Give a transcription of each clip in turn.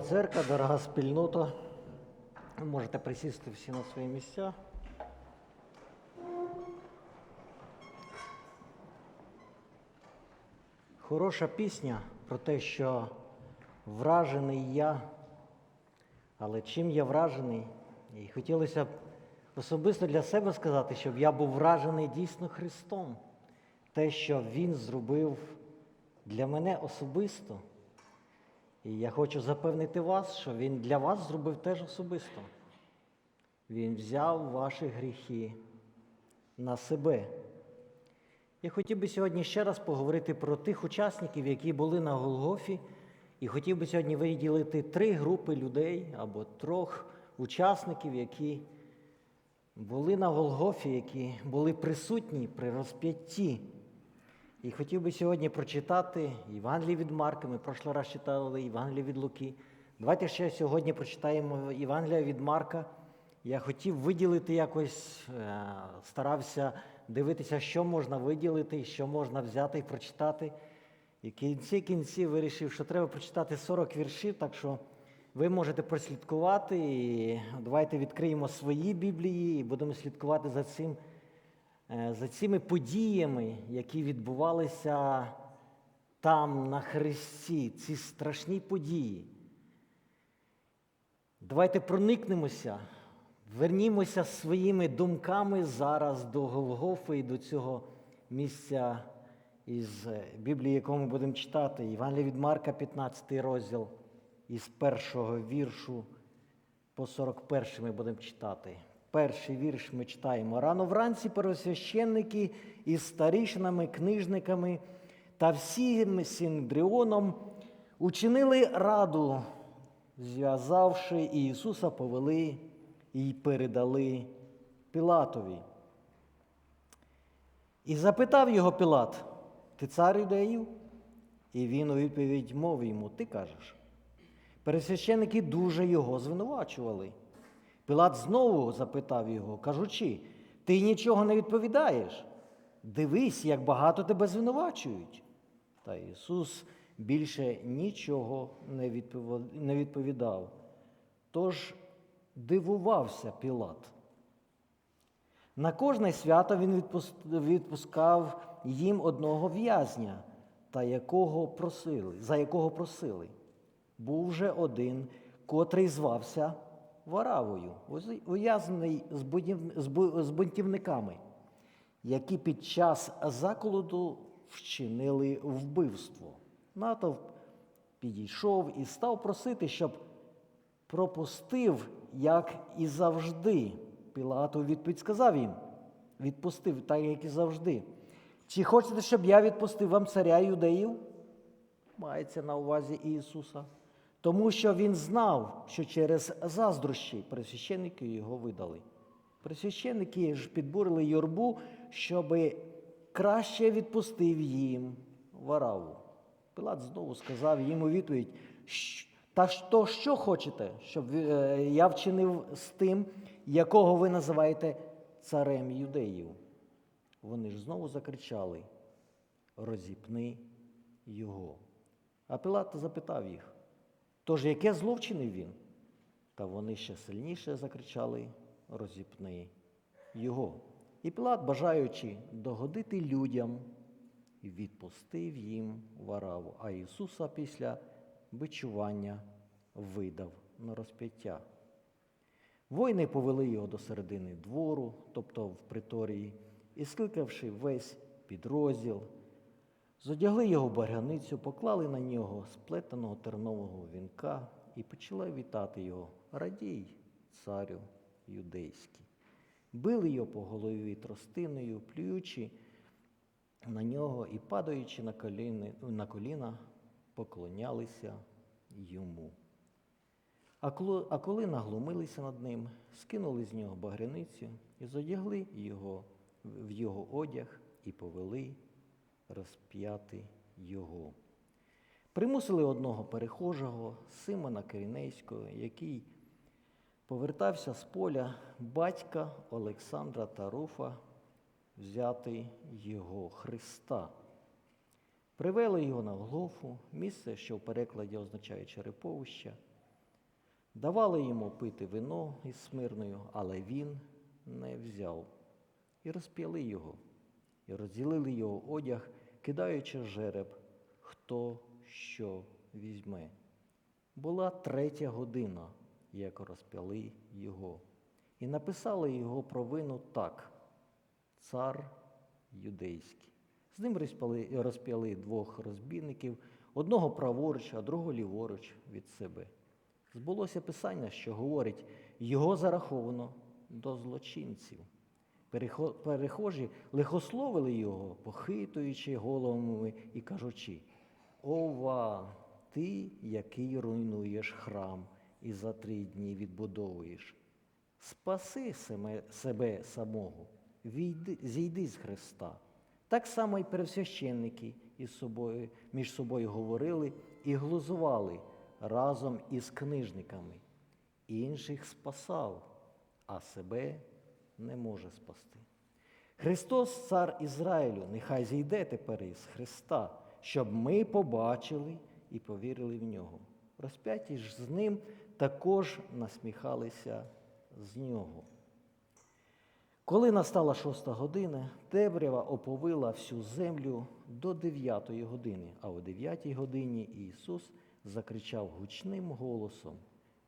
дорога церква, дорога спільнота. Можете присісти всі на свої місця. Хороша пісня про те, що вражений я, але чим я вражений? І хотілося б особисто для себе сказати, щоб я був вражений дійсно Христом. Те, що Він зробив для мене особисто. І я хочу запевнити вас, що Він для вас зробив теж особисто. Він взяв ваші гріхи на себе. Я хотів би сьогодні ще раз поговорити про тих учасників, які були на Голгофі, і хотів би сьогодні виділити три групи людей або трьох учасників, які були на Голгофі, які були присутні при розп'ятті. І хотів би сьогодні прочитати Євангеліє від Марка. Ми прошлий раз читали Євангеліє від Луки. Давайте ще сьогодні прочитаємо Євангелія від Марка. Я хотів виділити якось, е, старався дивитися, що можна виділити, що можна взяти і прочитати. І в кінці кінців вирішив, що треба прочитати 40 віршів, так що ви можете прослідкувати. І давайте відкриємо свої біблії і будемо слідкувати за цим, за цими подіями, які відбувалися там, на Христі, ці страшні події. Давайте проникнемося, вернімося своїми думками зараз до Голгофи і до цього місця із Біблії, яку ми будемо читати. Євангелія від Марка, 15 розділ, із першого віршу по 41 ми будемо читати. Перший вірш ми читаємо. Рано вранці первосвященники із старішинами, книжниками та всім синдріоном учинили раду, зв'язавши Ісуса повели і передали Пілатові. І запитав його Пілат, ти цар юдеїв? І він у відповідь мовив йому, ти кажеш. Пересвященники дуже його звинувачували. Пілат знову запитав його, кажучи, ти нічого не відповідаєш. Дивись, як багато тебе звинувачують. Та Ісус більше нічого не відповідав. Тож дивувався Пілат. На кожне свято він відпускав їм одного в'язня, та якого просили, за якого просили. Був же один, котрий звався Варавою, ув'язнений з бунтівниками, які під час заколоту вчинили вбивство. Натовп підійшов і став просити, щоб пропустив, як і завжди. Пілат у відповідь сказав їм, відпустив, так як і завжди. Чи хочете, щоб я відпустив вам царя юдеїв? Мається на увазі Ісуса. Тому що він знав, що через заздрощі пресвященники його видали. Пресвященники ж підбурили юрбу, щоб краще відпустив їм вараву. Пилат знову сказав їм у відповідь, та що, що хочете, щоб е, я вчинив з тим, якого ви називаєте царем юдеїв? Вони ж знову закричали: розіпни його. А Пилат запитав їх, тож яке зло вчинив він? Та вони ще сильніше закричали: розіпни його. І Пилат, бажаючи догодити людям, відпустив їм вараву, а Ісуса після бичування видав на розп'яття. Воїни повели його до середини двору, тобто в приторії, і, скликавши весь підрозділ, зодягли його в багряницю, поклали на нього сплетеного тернового вінка і почали вітати його. Радій, царю юдейський. Били його по голові тростиною, плюючи на нього і, падаючи на, коліни, на коліна, поклонялися йому. А коли наглумилися над ним, скинули з нього багряницю і задягли його в його одяг і повели розп'яти його. Примусили одного перехожого, Симона Кирінейського, який повертався з поля батька Олександра та Руфа, взяти його Христа. Привели його на Голгофу, місце, що в перекладі означає череповище, Давали йому пити вино із смирною, але він не взяв. І розп'яли його, і розділили його одяг, кидаючи жереб, хто що візьме. Була третя година, як розп'яли його, і написали його провину так: цар юдейський. З ним розп'яли, двох розбійників, одного праворуч, а другого ліворуч від себе. Збулося писання, що говорить, його зараховано до злочинців. Перехо- Перехожі лихословили його, похитуючи головами і кажучи: Ова, ти, який руйнуєш храм і за три дні відбудовуєш. Спаси себе самого, війди, зійди з Христа. Так само і первосвященники із собою, між собою говорили і глузували разом із книжниками. Інших спасав, а себе не може спасти. Христос, цар Ізраїлю, нехай зійде тепер із Христа, щоб ми побачили і повірили в нього. Розп'яті ж з ним також насміхалися з нього. Коли настала шоста година, темрява оповила всю землю до дев'ятої години, а о дев'ятій годині Ісус закричав гучним голосом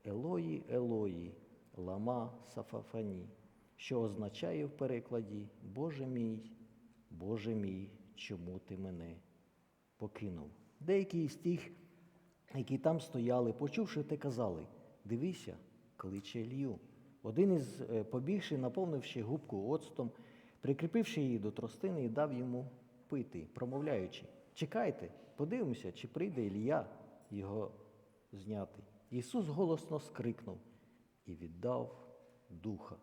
Елої, Елої, лама сафафані, що означає в перекладі Боже мій, Боже мій, чому ти мене покинув? Деякі з тих, які там стояли, почувши те, казали: Дивися, кличе Ілью. Один із е, побігши, наповнивши губку оцтом, прикріпивши її до тростини і дав йому пити, промовляючи: Чекайте, подивимося, чи прийде Ілля його зняти. Ісус голосно скрикнув і віддав духа.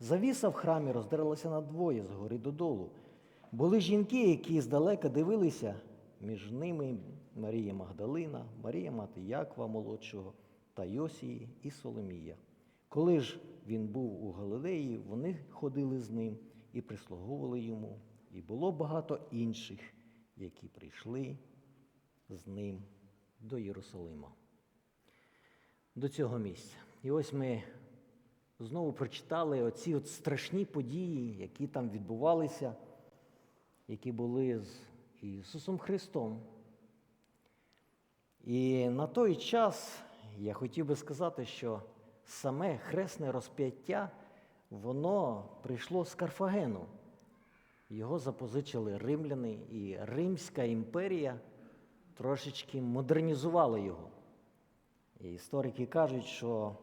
Завіса в храмі роздерлася надвоє згори додолу. Були жінки, які здалека дивилися, між ними Марія Магдалина, Марія мати Якова молодшого та Йосії і Соломія. Коли ж він був у Галилеї, вони ходили з ним і прислуговували йому, і було багато інших, які прийшли з ним до Єрусалима, до цього місця. І ось ми знову прочитали оці от страшні події, які там відбувалися, які були з Ісусом Христом. І на той час я хотів би сказати, що саме хресне розп'яття, воно прийшло з Карфагену. Його запозичили римляни, і Римська імперія трошечки модернізувала його. І історики кажуть, що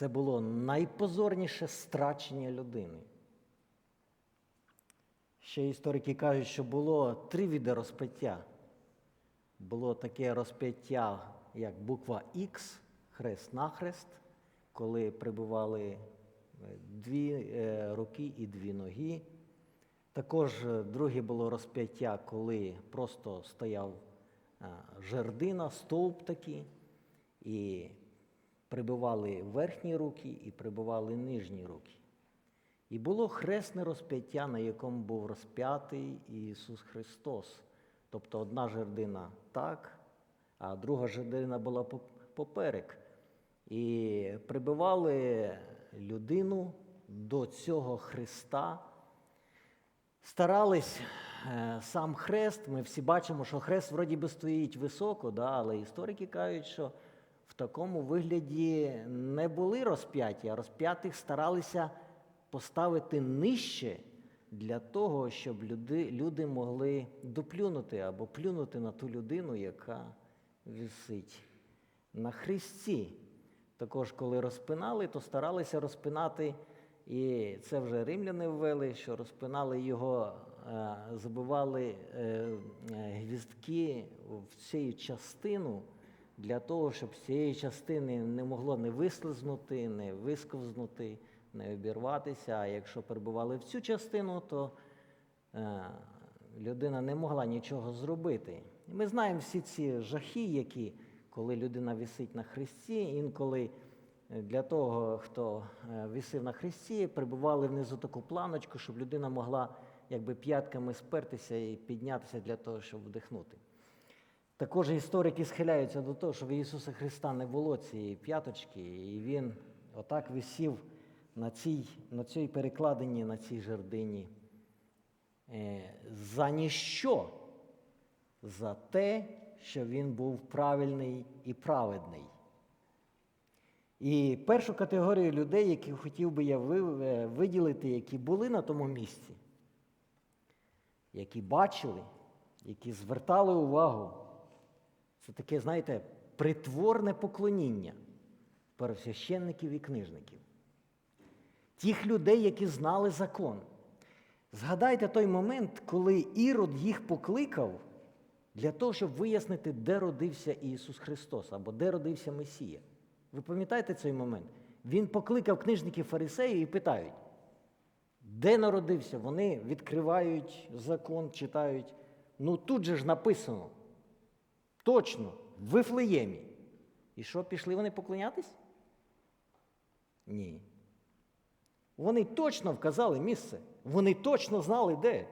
це було найпозорніше страчення людини. Ще історики кажуть, що було три види розп'яття. Було таке розп'яття, як буква Х, хрест-нахрест, коли прибували е, дві е, руки і дві ноги. Також е, друге було розп'яття, коли просто стояв жердина, стовп такий, і прибивали верхні руки і прибивали нижні руки. І було хресне розп'яття, на якому був розп'ятий Ісус Христос. Тобто одна жердина так, а друга жердина була поперек. І прибивали людину до цього Христа. Старались е, сам хрест. Ми всі бачимо, що хрест вроді би стоїть високо, да, але історики кажуть, що в такому вигляді не були розп'яті, а розп'ятих старалися поставити нижче для того, щоб люди, люди могли доплюнути або плюнути на ту людину, яка висить на хресті. Також, коли розпинали, то старалися розпинати, і це вже римляни ввели, що розпинали його, е, забивали е, е, гвіздки в цю частину для того, щоб з цієї частини не могло не вислизнути, не висковзнути, не обірватися. А якщо перебували в цю частину, то е, людина не могла нічого зробити. Ми знаємо всі ці жахи, які, коли людина висить на хресті, інколи е, для того, хто е, висив на хресті, прибували внизу таку планочку, щоб людина могла якби п'ятками спертися і піднятися для того, щоб вдихнути. Також історики схиляються до того, що в Ісуса Христа не було цієї п'яточки, і Він отак висів на цій, на цій перекладині, на цій жердині. Е, За ніщо? За те, що він був правильний і праведний. І першу категорію людей, які хотів би я е, виділити, які були на тому місці, які бачили, які звертали увагу, це таке, знаєте, притворне поклоніння первосвященників і книжників. Тих людей, які знали закон. Згадайте той момент, коли Ірод їх покликав для того, щоб вияснити, де родився Ісус Христос або де родився Месія. Ви пам'ятаєте цей момент? Він покликав книжників фарисеїв і питають, де народився? Вони відкривають закон, читають. Ну тут же ж написано. Точно, в Вифлеємі. І що, пішли вони поклонятись? Ні. Вони точно вказали місце, вони точно знали де.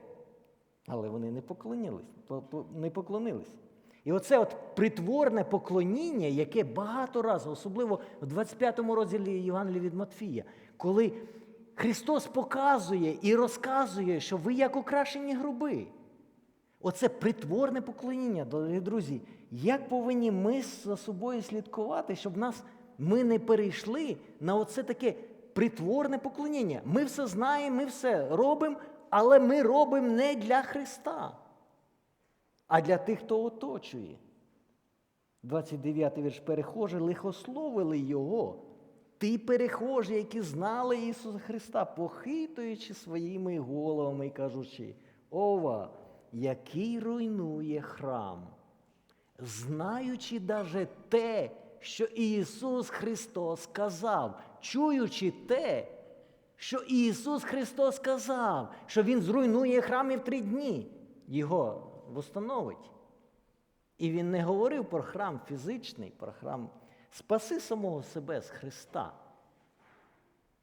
Але вони не поклонились, по- по- не поклонились. І оце от притворне поклоніння, яке багато разів, особливо в 25 розділі Євангелія від Матфія, коли Христос показує і розказує, що ви як украшені груби. Оце притворне поклоніння, дорогі друзі. Як повинні ми за собою слідкувати, щоб нас ми не перейшли на оце таке притворне поклоніння? Ми все знаємо, ми все робимо, але ми робимо не для Христа, а для тих, хто оточує. 29 вірш перехожі лихословили його. Ті перехожі, які знали Ісуса Христа, похитуючи своїми головами і кажучи, ова, який руйнує храм, знаючи даже те, що Ісус Христос сказав, чуючи те, що Ісус Христос сказав, що Він зруйнує храм і в три дні, його восстановить. І він не говорив про храм фізичний, про храм спаси самого себе з Христа.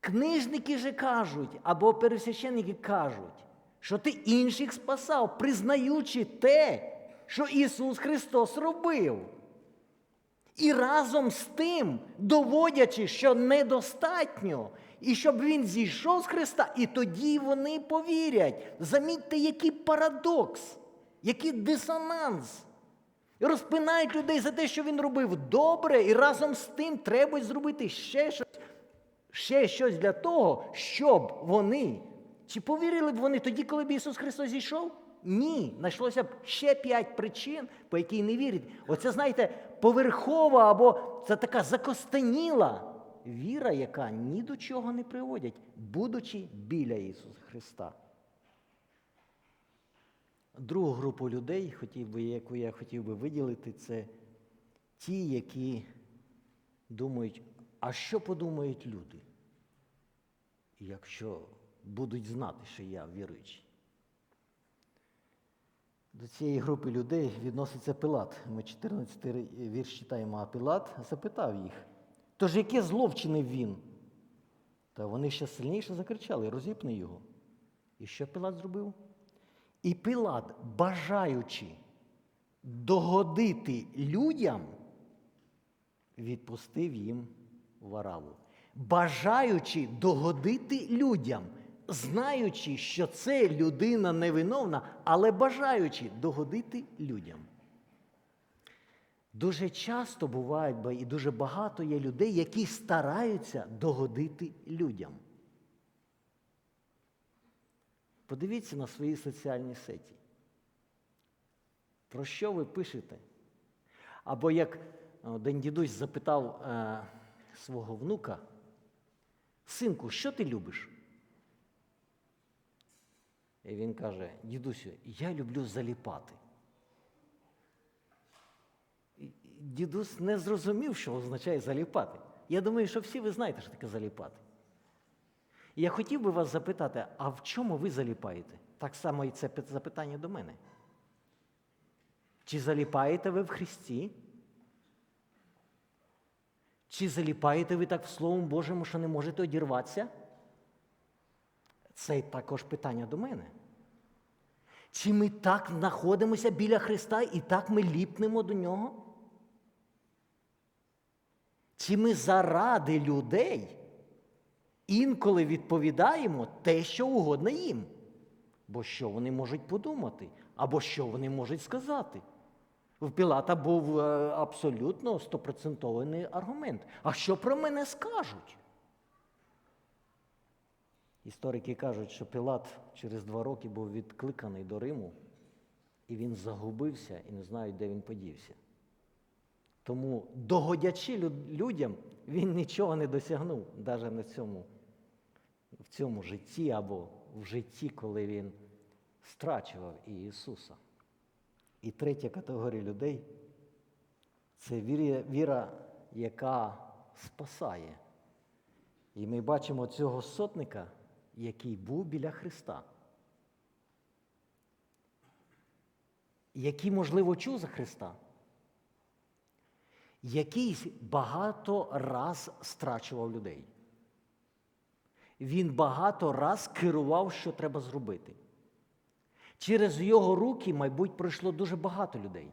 Книжники же кажуть, або пересвященники кажуть, що ти інших спасав, признаючи те, що Ісус Христос робив. І разом з тим, доводячи, що недостатньо, і щоб Він зійшов з Христа, і тоді вони повірять. Замітьте, який парадокс, який дисонанс. Розпинають людей за те, що він робив добре, і разом з тим треба зробити ще щось, ще щось для того, щоб вони. Чи повірили б вони тоді, коли б Ісус Христос зійшов? Ні. Знайшлося б ще п'ять причин, по якій не вірять. Оце, знаєте, поверхова або це така закостеніла віра, яка ні до чого не приводять, будучи біля Ісуса Христа. Другу групу людей, хотів би, яку я хотів би виділити, це ті, які думають, а що подумають люди, якщо будуть знати, що я віруючий. До цієї групи людей відноситься Пилат. Ми 14 вірш читаємо, а Пилат запитав їх, тож яке зло вчинив він? Та вони ще сильніше закричали, розіпни його. І що Пилат зробив? І Пилат, бажаючи догодити людям, відпустив їм вараву. Бажаючи догодити людям, знаючи, що це людина невиновна, але бажаючи догодити людям. Дуже часто бувають і дуже багато є людей, які стараються догодити людям. Подивіться на свої соціальні сеті. Про що ви пишете? Або як один дідусь запитав е, свого внука, синку, що ти любиш? І він каже: дідусю, я люблю заліпати. Дідусь не зрозумів, що означає заліпати. Я думаю, що всі ви знаєте, що таке заліпати. Я хотів би вас запитати, а в чому ви заліпаєте? Так само і це запитання до мене. Чи заліпаєте ви в Христі? Чи заліпаєте ви так в Словом Божому, що не можете одірватися? Це також питання до мене. Чи ми так знаходимося біля Христа і так ми ліпнемо до Нього? Чи ми заради людей інколи відповідаємо те, що угодно їм? Бо що вони можуть подумати, або що вони можуть сказати? В Пілата був е, абсолютно стопроцентований аргумент. А що про мене скажуть? Історики кажуть, що Пілат через два роки був відкликаний до Риму, і він загубився і не знають, де він подівся. Тому, догодячи людям, він нічого не досягнув, навіть на цьому, в цьому житті або в житті, коли він страчував Ісуса. І третя категорія людей це віра, віра, яка спасає. І ми бачимо цього сотника, який був біля Христа, який, можливо, чув за Христа, який багато раз страчував людей. Він багато раз керував, що треба зробити. Через його руки, мабуть, пройшло дуже багато людей.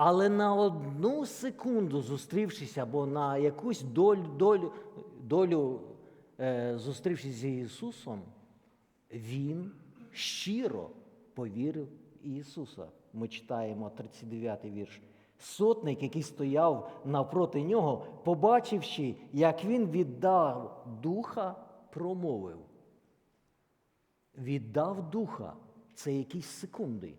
Але на одну секунду, зустрівшись або на якусь долю, долю, долю е, зустрівшись з Ісусом, Він щиро повірив Ісуса. Ми читаємо 39-й вірш. Сотник, який стояв навпроти нього, побачивши, як він віддав духа, промовив. Віддав духа це якісь секунди.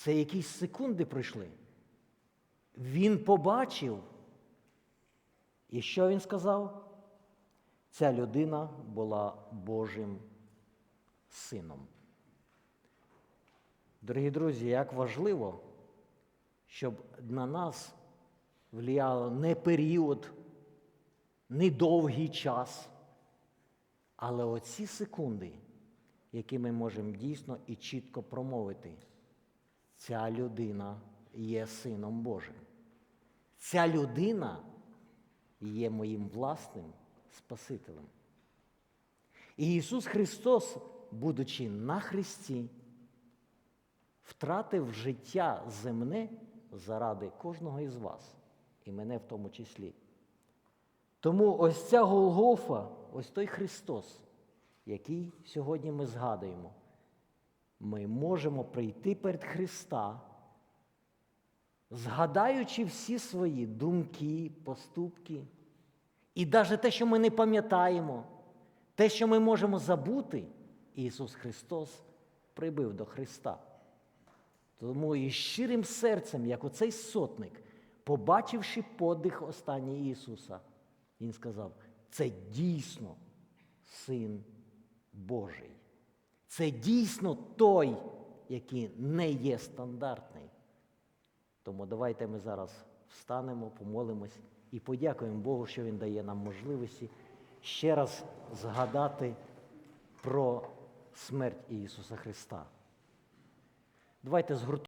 Це якісь секунди пройшли. Він побачив. І що він сказав? Ця людина була Божим сином. Дорогі друзі, як важливо, щоб на нас влияло не період, не довгий час, але оці секунди, які ми можемо дійсно і чітко промовити, ця людина є Сином Божим. Ця людина є моїм власним Спасителем. І Ісус Христос, будучи на Христі, втратив життя земне заради кожного із вас, і мене в тому числі. Тому ось ця Голгофа, ось той Христос, який сьогодні ми згадуємо, ми можемо прийти перед Христа, згадаючи всі свої думки, поступки, і навіть те, що ми не пам'ятаємо, те, що ми можемо забути, Ісус Христос прибив до Христа. Тому і щирим серцем, як оцей сотник, побачивши подих останній Ісуса, Він сказав: це дійсно Син Божий. Це дійсно той, який не є стандартний. Тому давайте ми зараз встанемо, помолимось і подякуємо Богу, що Він дає нам можливості ще раз згадати про смерть Ісуса Христа. Давайте згуртуємо.